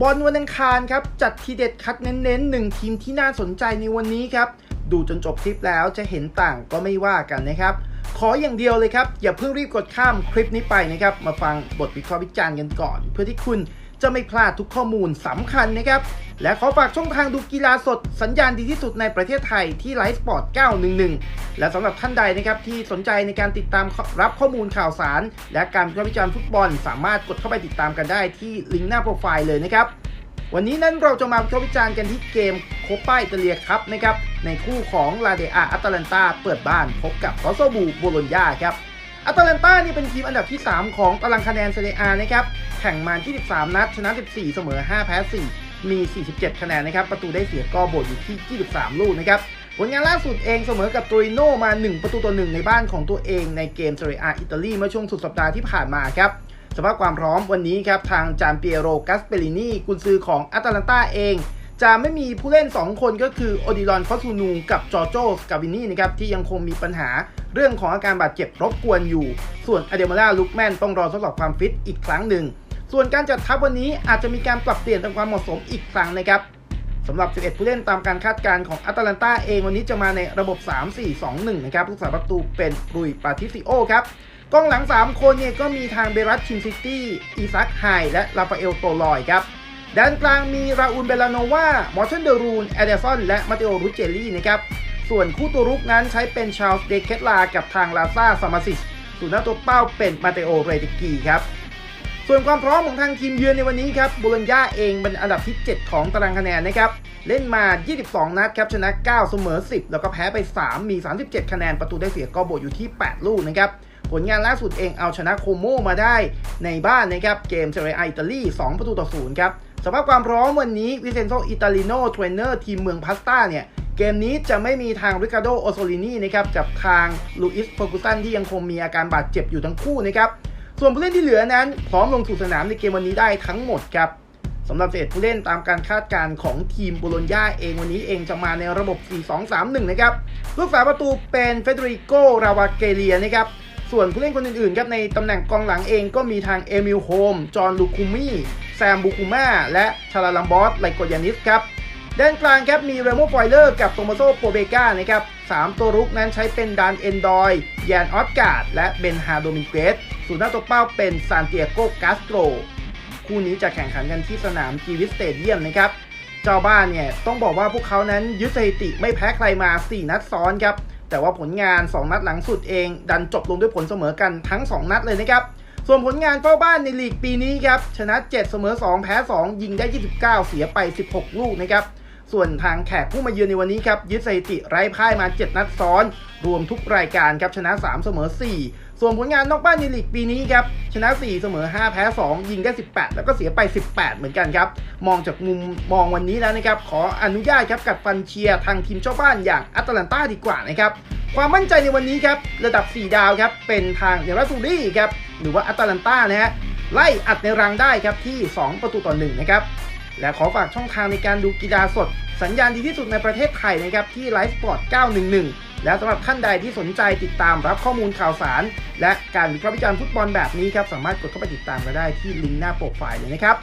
บอลวันอังคารครับ จัดทีเด็ดคัดเน้นๆหนึ่งทีมที่น่าสนใจในวันนี้ครับ ดูจนจบคลิปแล้วจะเห็นต่างก็ไม่ว่ากันนะครับ ขออย่างเดียวเลยครับ อย่าเพิ่งรีบกดข้ามคลิปนี้ไปนะครับ มาฟังบทวิเคราะห์วิจารณ์กันก่อน เพื่อที่คุณจะไม่พลาดทุกข้อมูลสำคัญนะครับ และขอฝากช่องทางดูกีฬาสดสัญญาณดีที่สุดในประเทศไทยที่ไลฟ์สปอร์ต 911 และสำหรับท่านใดนะครับที่สนใจในการติดตามรับข้อมูลข่าวสาร และการวิเคราะห์วิจารณ์ฟุตบอล สามารถกดเข้าไปติดตามกันได้ที่ลิงก์หน้าโปรไฟล์เลยนะครับวันนี้นั้นเราจะมาวิเคราะห์วิจารณ์กันที่เกมโคป้าอิตาเลียครับนะครับในคู่ของลาเดอาอัตแลนตาเปิดบ้านพบกับรอสโซบูโบโลญญาครับอัตแลนตานี่เป็นทีมอันดับที่ 3 ของตารางคะแนนเซเรียอานะครับแข่งมา23 นัด ชนะ 14 เสมอ 5 แพ้ 4 มี 47 คะแนนนะครับ ประตูได้เสียก็โบดอยู่ที่ 23 ลูกนะครับ ผลงานล่าสุดเองเสมอกับตูริโนมา 1 ประตูต่อ1ในบ้านของตัวเองในเกมเซเรียอาอิตาลีเมื่อช่วงสุดสัปดาห์ที่ผ่านมาครับสภาพความพร้อมวันนี้ครับทางจานเปียโรกัสเปรินีกุนซือของอัตแลนตาเอง จะไม่มีผู้เล่น 2 คนก็คือโอดิลอนฟอสูนูกับจอโจสกาวินีนะครับที่ยังคงมีปัญหาเรื่องของอาการบาดเจ็บรบกวนอยู่ ส่วนอเดมาล่าลุกแมนต้องรอทดสอบความฟิตอีกครั้งหนึ่ง ส่วนการจัดทัพวันนี้อาจจะมีการปรับเปลี่ยนตามความเหมาะสมอีกครั้งนะครับ สำหรับ 11 ผู้เล่นตามการคาดการณ์ของอัตแลนตาเองวันนี้จะมาในระบบ 3-4-2-1 นะครับผู้สาประตูเป็นรุยปาทิซิโอครับกองหลัง 3 คนเนี่ยก็มีทางเบรัตชินซิตี้อีซักไฮและลาฟาเอลโตลอยครับด้านกลางมีราอูลเบลาโนวามอร์เทนเดรูน แอเดซอนและมาเตโอรูเจลลี่นะครับ ส่วนคู่ตัวรุกนั้นใช้เป็นชาลส์เดเคตลา กับทางลาซาซามาซิสส่วนหน้าตัวเป้าเป็นมาเตโอเรติกีครับ ส่วนความพร้อมของทางทีมเยือนในวันนี้ครับบูรัญญาเองเป็นอันดับที่ 7 ของตารางคะแนนนะครับ เล่นมา 22 นัดครับชนะ 9 เสมอ 10 แล้วก็แพ้ไป 3 มี 37 คะแนนประตูได้เสียก็โบอยู่ที่ 8 ลูกนะครับ ผลงานล่าสุดเองเอาชนะโคโมมาได้ในบ้านนะครับ เกมเซเรียอิตาลี 2 ประตูต่อ 0 ครับสภาพความพร้อมวันนี้วิเซนโซอิตาลิโนเทรนเนอร์ทีมเมืองพาสตาเนี่ยเกมนี้จะไม่มีทางริคาโดโอโซลินีนะครับกับทางลูอิสเฟอร์กูสันที่ยังคงมีอาการบาดเจ็บอยู่ทั้งคู่นะครับ ส่วนผู้เล่นที่เหลือนั้น พร้อมลงสู่สนามในเกมวันนี้ได้ทั้งหมดครับสำหรับเศษผู้เล่นตามการคาดการณ์ของทีมโบโลญญาเองวันนี้เองจะมาในระบบ 4-2-3-1 นะครับลูกฝาประตูเป็นเฟเดริโก ราวาเกเลียนะครับส่วนผู้เล่นคนอื่นๆครับในตำแหน่งกองหลังเองก็มีทางเอมิลโฮม จอห์นลูคูมี่ แซมบูคูมาและชาลาลัมบอส ไลโกยานิสครับด้านกลางครับมีเรโมฟอยเลอร์กับโตมาโซโปเบกานะครับสามตัวรุกนั้นใช้เป็นดานเอนดอย แยนออสการ์ดและเบนฮาโดมิเกส ส่วนหน้าตัวเป้าเป็นซานเตียโกกาสโตรคู่นี้จะแข่งขันกันที่สนามจีวิสเตเดียมนะครับ เจ้าบ้านเนี่ยต้องบอกว่าพวกเขานั้นยึดสถิติไม่แพ้ใครมา 4 นัดซ้อนครับ แต่ว่าผลงาน 2 นัดหลังสุดเอง ดันจบลงด้วยผลเสมอกันทั้ง 2 นัดเลยนะครับ ส่วนผลงานเฝ้าบ้านในลีกปีนี้ครับ ชนะ 7 เสมอ 2 แพ้ 2 ยิงได้ 29 เสียไป 16 ลูกนะครับส่วนทางแขกผู้มาเยือนในวันนี้ครับยึดสถิติไร้พ่ายมา 7 นัดซ้อน รวมทุกรายการครับชนะ 3 เสมอ 4 ส่วนผลงานนอกบ้านในลีกปีนี้ครับ ชนะ 4 เสมอ 5 แพ้ 2 ยิงได้ 18 แล้วก็เสียไป 18 เหมือนกันครับ มองจากมุมมองวันนี้แล้วนะครับ ขออนุญาตครับกัดฟันเชียร์ทางทีมเจ้าบ้านอย่างอัตแลนตาดีกว่านะครับ ความมั่นใจในวันนี้ครับ ระดับ 4 ดาวครับ เป็นทางเดรัสูรี่ครับ หรือว่าอัตแลนตานะฮะ ไล่อัดในรังได้ครับที่ 2 ประตูต่อ1นะครับ และขอฝากช่องทางในการดูกีฬาสด สัญญาณดีที่สุดในประเทศไทยนะครับที่ไลฟ์สปอร์ต911 และสำหรับท่านใดที่สนใจติดตามรับข้อมูลข่าวสาร และการวิเคราะห์วิจารณ์ฟุตบอลแบบนี้ครับสามารถกดเข้าไปติดตามกันได้ที่ลิงก์หน้าโปรไฟล์เลยนะครับ